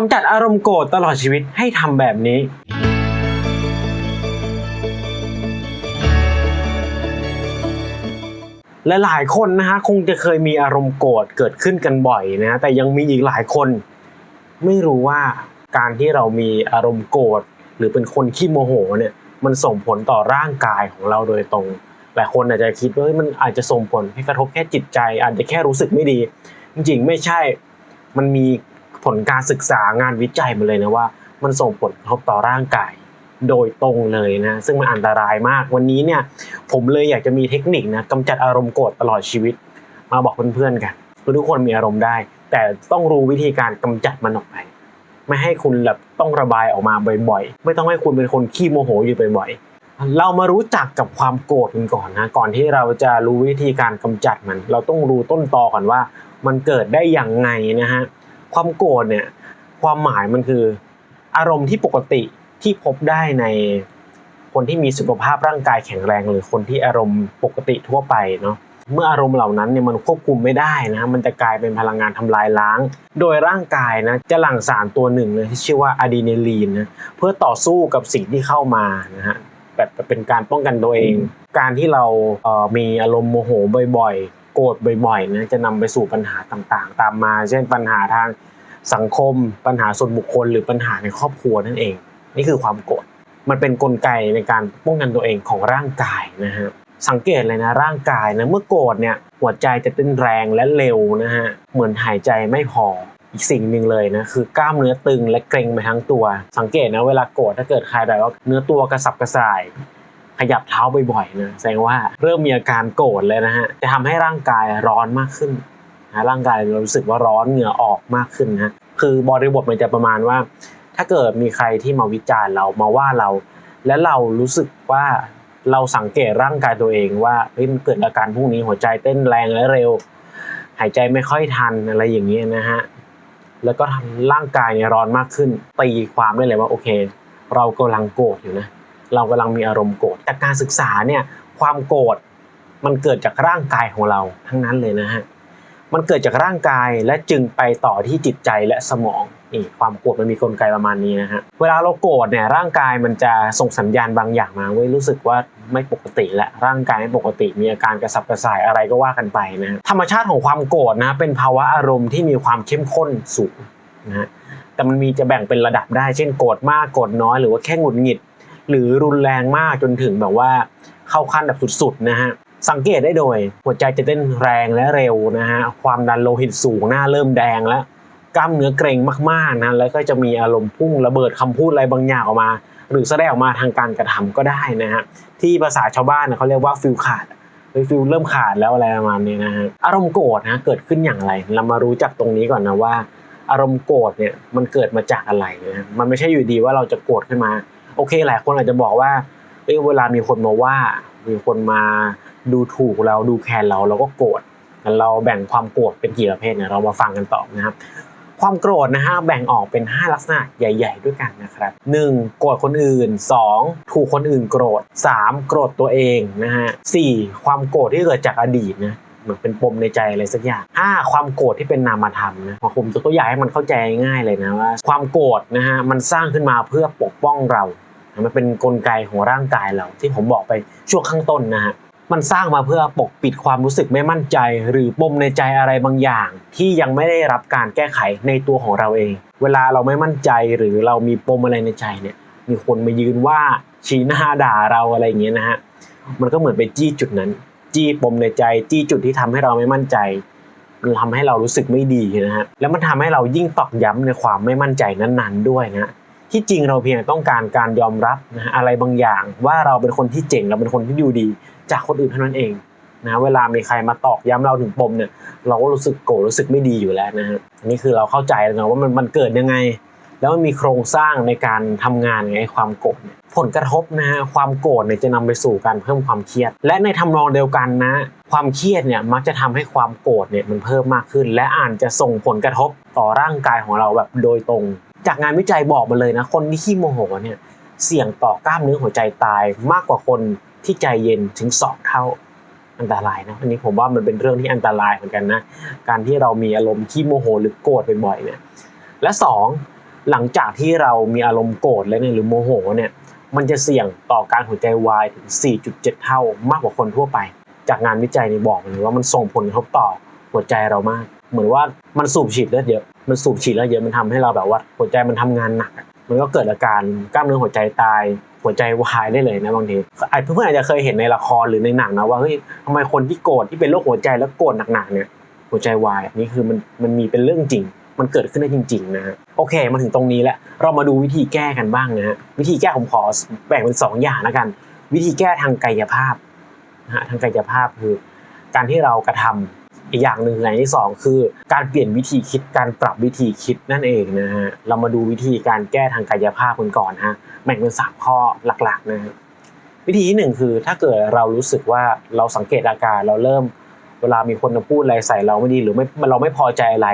กำจัดอารมณ์โกรธตลอดชีวิตให้ทำแบบนี้และหลายคนนะฮะคงจะเคยมีอารมณ์โกรธเกิดขึ้นกันบ่อยนะ แต่ยังมีอีกหลายคน ไม่รู้ว่าการที่เรามีอารมณ์โกรธหรือเป็นคนขี้โมโหเนี่ยมันส่งผลต่อร่างกายของเราโดยตรงหลายคนอาจจะคิดว่ามันอาจจะส่งผลให้กระทบแค่จิตใจ อาจจะแค่รู้สึกไม่ดี จริงๆไม่ใช่มันมี ผลการศึกษางานวิจัยมาเลยนะว่า มันส่งผลกระทบต่อร่างกายโดยตรงเลยนะ ซึ่งมันอันตรายมากวันนี้เนี่ยผมเลยอยากจะมีเทคนิคนะกำจัดอารมณ์โกรธตลอดชีวิต มาบอกเพื่อนๆกันคือทุกคนมีอารมณ์ได้ แต่ต้องรู้วิธีการกำจัดมันออกไป ไม่ให้คุณแบบต้องระบายออกมาบ่อยๆ ไม่ต้องให้คุณเป็นคนขี้โมโหอยู่บ่อยๆ เรามารู้จักกับความโกรธกันก่อนนะ ก่อนที่เราจะรู้วิธีการกำจัดมัน เราต้องรู้ต้นตอก่อนว่า มันเกิดได้อย่างไงนะฮะ ความโกรธเนี่ยความหมายมันคือ อารมณ์ที่ปกติที่พบได้ในคนที่มีสุขภาพร่างกายแข็งแรง หรือคนที่อารมณ์ปกติทั่วไปเนาะเมื่ออารมณ์เหล่านั้นเนี่ยมันควบคุมไม่ได้นะมันจะกลายเป็นพลังงานทำลายล้าง โดยร่างกายนะจะหลั่งสารตัวหนึ่งเลยที่ชื่อว่าอะดรีนาลีนนะเพื่อต่อสู้กับสิ่งที่เข้ามานะฮะแบบเป็นการป้องกันตัวเอง การที่เราเมีอารมณ์โมโหบ่อย โกรธบ่อยๆนะจะนำไปสู่ปัญหาต่างๆ ตามมา เช่นปัญหาทางสังคม ปัญหาส่วนบุคคล หรือปัญหาในครอบครัวนั่นเอง นี่คือความโกรธมันเป็นนกลไกในการป้องกันตัวเองของร่างกายนะฮะสังเกตเลยนะร่างกายนะเมื่อโกรธเนี่ยหัวใจจะเต้นแรงและเร็วนะฮะเหมือนหายใจไม่พออีกสิ่งหนึ่งเลยนะคือกล้ามเนื้อตึงและเกร็งไปทั้งตัว สังเกตนะเวลาโกรธถ้าเกิดใครแบบว่าเนื้อตัวกระสับกระส่าย ขยับเท้าบ่อยๆนะแสดงว่าเริ่มมีอาการโกรธเลยนะฮะจะทำให้ร่างกายร้อนมากขึ้นนะร่างกายเรารู้สึกว่าร้อนเหงื่อออกมากขึ้นนะคือบริบทมันจะประมาณว่า ถ้าเกิดมีใครที่มาวิจารณ์เรามาว่าเรา และเรารู้สึกว่าเราสังเกตร่างกายตัวเองว่าเฮ้ยมันเกิดอาการพวกนี้หัวใจเต้นแรงและเร็ว หายใจไม่ค่อยทันอะไรอย่างเงี้ยนะฮะแล้วก็ทำร่างกายเนี่ยร้อนมากขึ้นตีความได้เลยว่าโอเค เรากำลังโกรธอยู่นะ เรากำลังมีอารมณ์โกรธจากการศึกษาเนี่ยความโกรธมันเกิดจากร่างกายของเราทั้งนั้นเลยนะฮะมันเกิดจากร่างกายและจึงไปต่อที่จิตใจและสมองนี่ความโกรธมันมีกลไกประมาณนี้นะฮะเวลาเราโกรธเนี่ยร่างกายมันจะส่งสัญญาณบางอย่างมาเว้ยรู้สึกว่าไม่ปกติและร่างกายไม่ปกติ มีอาการกระสับกระส่ายอะไรก็ว่ากันไปนะธรรมชาติของความโกรธนะเป็นภาวะอารมณ์ที่มีความเข้มข้นสูงนะฮะแต่มันมีจะแบ่งเป็นระดับได้เช่นโกรธมากโกรธน้อยหรือว่าแค่หงุดหงิด หรือรุนแรงมากจนถึงแบบว่าเข้าขั้นแบบสุดๆนะฮะสังเกตได้โดย หัวใจจะเต้นแรงและเร็วนะฮะความดันโลหิตสูงหน้าเริ่มแดงแล้วกล้ามเนื้อเกร็งมากๆนะแล้วก็จะมีอารมณ์พุ่งระเบิดคำพูดอะไรบางอย่างออกมา หรือแสดงออกมาทางการกระทำก็ได้นะฮะที่ภาษาชาวบ้านเขาเรียกว่าฟิลขาดเฮ้ยฟิลเริ่มขาดแล้วอะไรประมาณนี้นะฮะอารมณ์โกรธนะเกิดขึ้นอย่างไร เรามารู้จักตรงนี้ก่อนนะว่า อารมณ์โกรธเนี่ยมันเกิดมาจากอะไรนะมันไม่ใช่อยู่ดีว่าเราจะโกรธขึ้นมา โอเคหลายคนอาจจะบอกว่าเอ้ยเวลามีคนมาว่า มีคนมาดูถูกเราดูแคลนเราเราก็โกรธงั้นเราแบ่งความโกรธเป็นกี่ประเภทเนี่ยเรามาฟังกันต่อนะครับ ความโกรธนะฮะแบ่งออกเป็น 5 ลักษณะใหญ่ ๆ ด้วยกันนะครับ 1. โกรธคนอื่น 2. ถูกคนอื่นโกรธ 3. โกรธตัวเองนะฮะ 4. ความโกรธที่เกิดจากอดีตนะเหมือนเป็นปมในใจอะไรสักอย่าง 5. ความโกรธที่เป็นนามธรรมนะผมยกตัวอย่างให้มันเข้าใจง่ายเลยนะว่า ความโกรธนะฮะมันสร้างขึ้นมาเพื่อปกป้องเรา มันเป็นนกลไกของร่างกายเราที่ผมบอกไปช่วงข้างต้นนะฮะมันสร้างมาเพื่อปกปิดความรู้สึกไม่มั่นใจ หรือปมในใจอะไรบางอย่าง ที่ยังไม่ได้รับการแก้ไขในตัวของเราเอง เวลาเราไม่มั่นใจหรือเรามีปมอะไรในใจเนี่ย มีคนมายืนว่าชี้หน้าด่าเราอะไรอย่างเงี้ยนะฮะมันก็เหมือนไปจี้จุดนั้น จี้ปมในใจ จี้จุดที่ทำให้เราไม่มั่นใจมันทำให้เรารู้สึกไม่ดีนะฮะแล้วมันทำให้เรายิ่งตอกย้ำในความไม่มั่นใจนั้นๆด้วยนะ ที่จริงเราเพียงต้องการการยอมรับนะฮะอะไรบางอย่าง ว่าเราเป็นคนที่เจ๋งเราเป็นคนที่ดูดี จากคนอื่นเท่านั้นเองนะเวลามีใครมาตอกย้ำเราถึงปมเนี่ยเราก็รู้สึกโกรธรู้สึกไม่ดีอยู่แล้วนะฮะอันนี่คือเราเข้าใจแล้วนะว่ามันมันเกิดยังไง แล้วมันมีโครงสร้างในการทำงานไงความโกรธผลกระทบนะฮะความโกรธเนี่ยจะนำไปสู่การเพิ่มความเครียด และในทำนองเดียวกันนะ ความเครียดเนี่ยมักจะทำให้ความโกรธเนี่ยมันเพิ่มมากขึ้น และอาจจะส่งผลกระทบต่อร่างกายของเราแบบโดยตรง จากงานวิจัยบอกมาเลยนะ คนที่ขี้โมโหเนี่ยเสี่ยงต่อกล้ามเนื้อหัวใจตายมากกว่าคนที่ใจเย็นถึงสองเท่าอันตรายนะอันนี้ผมว่ามันเป็นเรื่องที่อันตรายเหมือนกันนะการที่เรามีอารมณ์ขี้โมโหหรือโกรธบ่อยๆเนี่ยและสองหลังจากที่เรามีอารมณ์โกรธแล้วเนี่ยหรือโมโหเนี่ยมันจะเสี่ยงต่อการหัวใจวายถึง 4.7 เท่ามากกว่าคนทั่วไป จากงานวิจัยนี่บอกเลยว่ามันส่งผลกระทบต่อหัวใจเรามาก เหมือนว่ามันสูบฉีดเลือดเยอะ มันสูบฉีดเลือดเยอะมันทำให้เราแบบว่าหัวใจมันทำงานหนัก มันก็เกิดอาการกล้ามเนื้อหัวใจตายหัวใจวายได้เลยนะบางทีไอ้เพื่อนๆอาจจะเคยเห็นในละครหรือในหนังนะว่าเฮ้ยทำไมคนที่โกรธที่เป็นโรคหัวใจแล้วโกรธหนักๆเนี่ยหัวใจวายนี่คือมันมันมีเป็นเรื่องจริง มันเกิดขึ้นได้จริงๆนะฮะโอเคมาถึงตรงนี้แล้วเรามาดูวิธีแก้กันบ้างนะฮะวิธีแก้ผมขอแบ่งเป็นสองอย่างแล้วกัน วิธีแก้ทางกายภาพนะฮะทางกายภาพคือ การที่เรากระทำ อีกอย่างหนึ่งอย่างที่สองคือ การเปลี่ยนวิธีคิดการปรับวิธีคิดนั่นเองนะฮะเรามาดูวิธีการแก้ทางกายภาพกันก่อนฮะแบ่งเป็นสามข้อหลักๆนะฮะวิธีที่หนึ่งคือถ้าเกิดเรารู้สึกว่าเราสังเกตอาการเราเริ่ม เวลามีคนมาพูดอะไรใส่เราไม่ดีหรือไม่เราไม่พอใจอะไร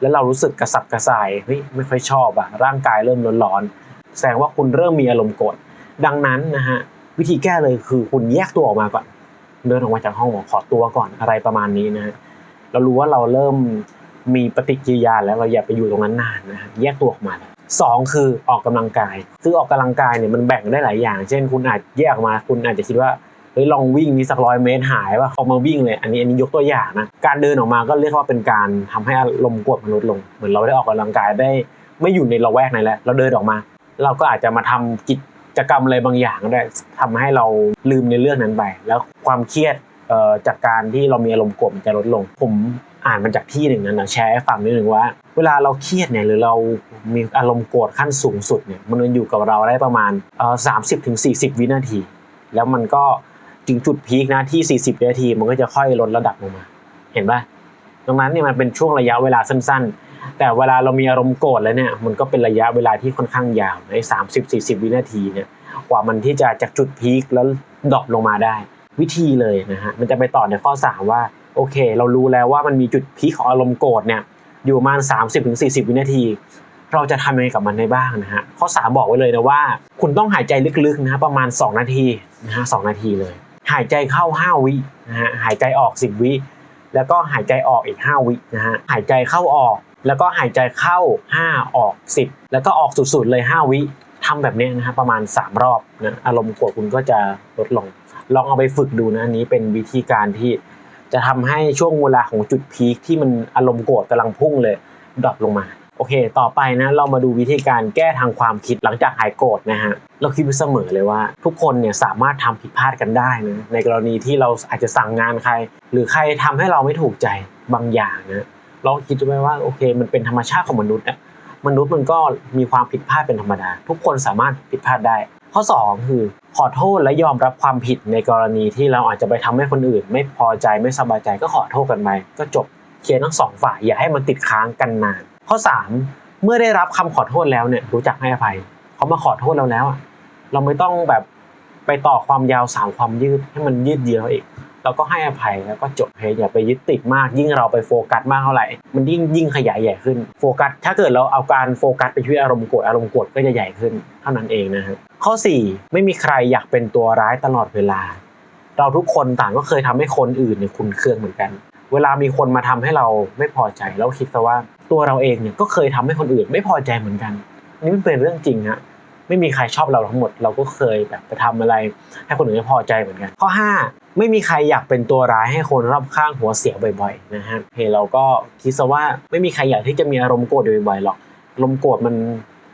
แล้วเรารู้สึกกระสับกระส่ายเฮ้ยไม่ค่อยชอบอะร่างกายเริ่มร้อนๆแสดงว่าคุณเริ่มมีอารมณ์โกรธดังนั้นนะฮะวิธีแก้เลยคือคุณแยกตัวออกมาก่อนเดินออกมาจากห้องขอตัวก่อนอะไรประมาณนี้นะฮะ เรารู้ว่าเราเริ่มมีปฏิกิริยาแล้วเราอย่าไปอยู่ตรงนั้นนานนะฮะแยกตัวออกมาสองคือออกกำลังกายคือออกกำลังกายเนี่ยมันแบ่งได้หลายอย่าง เช่น คุณอาจแยกออกมา คุณอาจจะคิดว่าเฮ้ยลองวิ่งนี่สักร้อยเมตรหายว่าออกมาวิ่งเลย อันนี้อันนี้ยกตัวอย่างนะการเดินออกมาก็เรียกว่าเป็นการทำให้อารมณ์กรธมันลดลง เหมือนเราได้ออกกำลังกายได้ไม่อยู่ในละแวกนั้นแล้ว เราเดินออกมา เราก็อาจจะมาทำกิจกรรมอะไรบางอย่างก็ได้ทำให้เราลืมในเรื่องนั้นไป แล้วความเครียด จากการที่เรามีอารมณ์โกรธมันจะลดลง ผมอ่านมาจากที่หนึ่งนะนะแชร์ให้ฟังนิดหนึ่งว่า เวลาเราเครียดเนี่ยหรือเรามีอารมณ์โกรธขั้นสูงสุดเนี่ยมันอยู่กับเราได้ประมาณสามสิบถึงสี่สิบวินาที แล้วมันก็ถึงจุดพีคนะที่ 40 วินาที มันก็จะค่อยลดระดับลงมา เห็นปะดังนั้นเนี่ยมันเป็นช่วงระยะเวลาสั้นๆ แต่เวลาเรามีอารมณ์โกรธแล้วเนี่ย มันก็เป็นระยะเวลาที่ค่อนข้างยาวใน30 40 วินาทีเนี่ย กว่ามันที่จะจากจุดพีคแล้วดรอปลงมาได้ วิธีเลยนะฮะมันจะไปต่อในข้อ 3 ว่าโอเค เรารู้แล้วว่ามันมีจุดพีคของอารมณ์โกรธเนี่ยอยู่ประมาณ 30-40 วินาที เราจะทำยังไงกับมันได้บ้างนะฮะข้อ 3 บอกไว้เลยนะว่า คุณต้องหายใจลึกๆนะฮะประมาณ 2 นาทีนะฮะสนาทีเลย หายใจเข้า 5 วินะฮะหายใจออก 10 วิ แล้วก็หายใจออกอีก 5 วินะฮะหายใจเข้าออก แล้วก็หายใจเข้า 5 ออก 10 แล้วก็ออกสุดๆเลย 5 วิทำแบบนี้นะฮะประมาณ 3 รอบนะอารมณ์โกรธคุณก็จะลดลง ลองเอาไปฝึกดูนะอันนี้เป็นวิธีการที่จะทำให้ช่วงเวลาของจุดพีคที่มันอารมณ์โกรธกำลังพุ่งเลยดรอปลงมา โอเค ต่อไปนะเรามาดูวิธีการแก้ทางความคิดหลังจากหายโกรธนะฮะเราคิดไว้เสมอเลยว่า ทุกคนเนี่ยสามารถทำผิดพลาดกันได้นะในกรณีที่เราอาจจะสั่งงานใคร หรือใครทำให้เราไม่ถูกใจบางอย่างนะเราคิดไว้ว่าโอเค มันเป็นธรรมชาติของมนุษย์อะมนุษย์มันก็มีความผิดพลาดเป็นธรรมดา ทุกคนสามารถผิดพลาดได้ ข้อ 2 คือ ขอโทษและยอมรับความผิดในกรณีที่เราอาจจะไปทำให้คนอื่น ไม่พอใจไม่สบายใจก็ขอโทษกันไปก็จบเคลียร์ทั้งสองฝ่ายอย่าให้มันติดค้างกันนานข้อ 3 เมื่อได้รับคำขอโทษแล้วเนี่ยรู้จักให้อภัยเขามาขอโทษเราแล้วอะเราไม่ต้องแบบไปต่อความยาวสาวความยืดให้มันยืดเยื้ออีกเราก็ให้อภัยแล้วก็จบเฮ้ยอย่าไปยึดติดมาก ยิ่งเราไปโฟกัสมากเท่าไหร่มันยิ่งยิ่งขยายใหญ่ขึ้นโฟกัสถ้าเกิดเราเอาการโฟกัสไปที่อารมณ์โกรธอารมณ์โกรธก็จะใหญ่ขึ้นเท่านั้นเองนะครับ ข้อ 4 ไม่มีใครอยากเป็นตัวร้ายตลอดเวลา เราทุกคนต่างก็เคยทำให้คนอื่นเนี่ยคุณเคืองเหมือนกัน เวลามีคนมาทำให้เราไม่พอใจแล้วคิดซะว่าตัวเราเองเนี่ยก็เคยทำให้คนอื่นไม่พอใจเหมือนกัน นี่มันเป็นเรื่องจริงฮะไม่มีใครชอบเราทั้งหมด เราก็เคยแบบไปทำอะไร ให้คนอื่นไม่พอใจเหมือนกัน ข้อ 5 ไม่มีใครอยากเป็นตัวร้ายให้คนรอบข้างหัวเสียบ่อยๆนะฮะเฮ้เราก็คิดซะว่าไม่มีใครอยากที่จะมีอารมณ์โกรธบ่อยๆหรอกอารมณ์โกรธมัน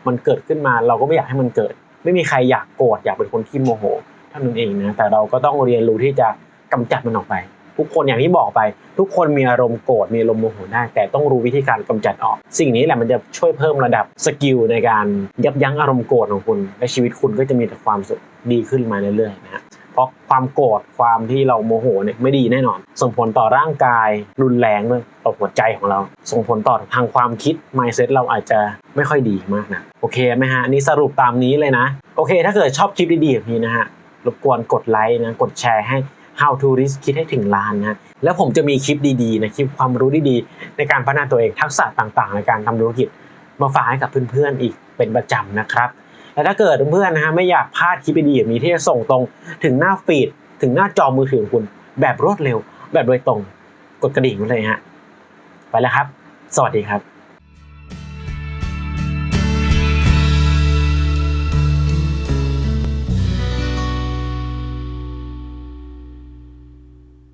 มันเกิดขึ้นมา เราก็ไม่อยากให้มันเกิด ไม่มีใครอยากโกรธอยากเป็นคนที่โมโหเท่านั้นเองนะแต่เราก็ต้องเรียนรู้ที่จะกำจัดมันออกไป ทุกคนอย่างที่บอกไป ทุกคนมีอารมณ์โกรธมีอารมณ์โมโหได้แต่ต้องรู้วิธีการกำจัดออก สิ่งนี้แหละมันจะช่วยเพิ่มระดับสกิลในการยับยั้งอารมณ์โกรธของคุณ และชีวิตคุณก็จะมีแต่ความสุขดีขึ้นมาเรื่อยๆนะ ราะความโกรธความที่เราโมโหเนี่ยไม่ดีแน่นอน ส่งผลต่อร่างกายรุนแรงด้วยต่อหัวใจของเรา ส่งผลต่อทางความคิด mindset เราอาจจะไม่ค่อยดีมากนะโอเคไหมฮะนี่สรุปตามนี้เลยนะ โอเค ถ้าเกิดชอบคลิปดีๆแบบนี้นะฮะรบกวนกดไลค์นะกดแชร์ให้ How to Risk คิดให้ถึงล้านนะแล้วผมจะมีคลิปดีๆนะคลิปความรู้ดีๆ ในการพัฒนาตัวเองทักษะต่างๆ ในการทำธุรกิจ มาฝากให้กับเพื่อนๆอีกเป็นประจำนะครับ แต่ถ้าเกิดเพื่อนๆนะฮะไม่อยากพลาดคลิปดีๆแบบนี้ที่จะส่งตรงถึงหน้าฟีดถึงหน้าจอมือถือของคุณ แบบรวดเร็ว แบบโดยตรง กดกระดิ่งไว้เลยฮะ ไปแล้วครับ สวัสดีครับ